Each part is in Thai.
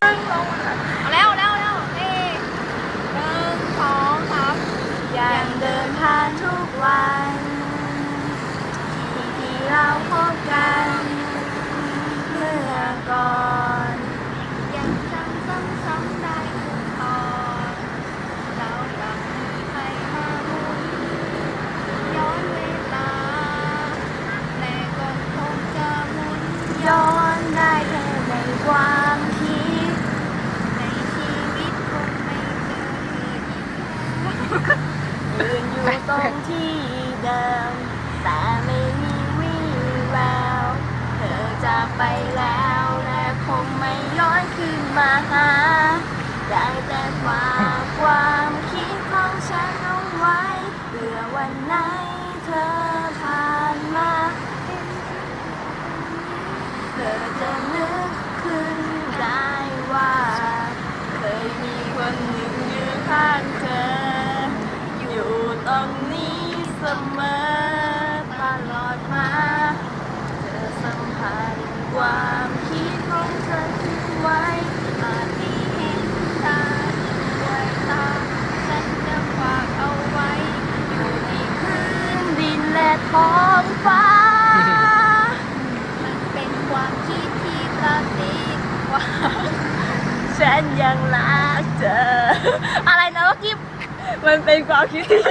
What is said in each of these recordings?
เอาแล้วแล้วแล้วนี่หนึ่งสองสามยังเดินผ่านทุกวันที่ที่เราพบกัน เมื่อก่อน ยังจำซ้ำซ้ำๆได้ทุกตอนเรากับมีใครมาหมุนย้อนเวลาแต่ก็คงจะหมุนย้อนได้แค่ในความคิด ในชีวิตคงไม่เจอเธออีกแล้ว ยืนอยู่ตรง ที่เดิม แต่ไม่มีวี่แวว เธอจะไปแล้วและคงไม่ย้อนคืนมาหา ได้แต่ฝากความคิดของฉันเอาไว้เพื่อวันไหนเธอพานมา เธอจะนึกขึ้นได้ว่า เคยมีคนหนึ่งอยู่ข้างเธอ อยู่ตรงนี้เสมอตลอดมา เธอสัมผัสความคิดของฉันทิ้งไว้ อาจมีเห็นตาด้วยตาฉันจะฝากเอาไว้ อยู่ใน พื้นดินและ ท้องฟ้า มันเป็นความคิดที่ประสิทธิ์ว่าฉันยังรักเธอ อะไรนะเมื่อกี้มันเป็นความคิดที่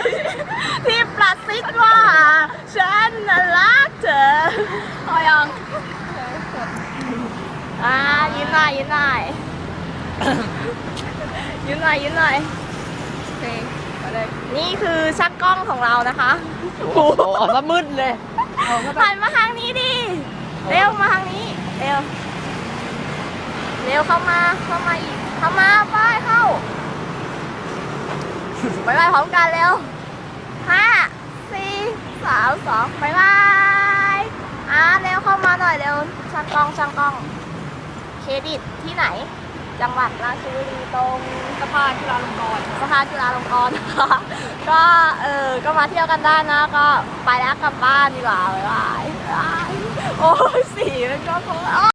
ที่ประสิทธิ์ว่า ฉันน่ะรักเธอพอยังอ่ายิ้มหน่อยยิ้มหน่อยยิ้มหน่อยยิ้มหน่อยโอเค นี่คือช่างกล้องของเรานะคะโอ้โหออกมามืดเลยเอาเข้าไปหันมาทางนี้ดิ เร็วมาทางนี้ เร็ว เร็วเข้ามาเข้ามาอีก เข้ามาไปเข้าบายบายพร้อมกันเร็วห้าสี่สามสองบายบายอ่าเร็วเข้ามาหน่อยเร็วช่างกล้องช่างกล้อง เครดิตที่ไหน จังหวัดราชบุรีตรงสะพานจุฬาลงกรณ์สะพานจุฬาลงกรณ์นะคะก็เออก็มาเที่ยวกันได้นะก็ไปแล้วกลับบ้านดีกว่าบ๊ายบายบ๊ายบายโอ้ยสีมันก็เพราะ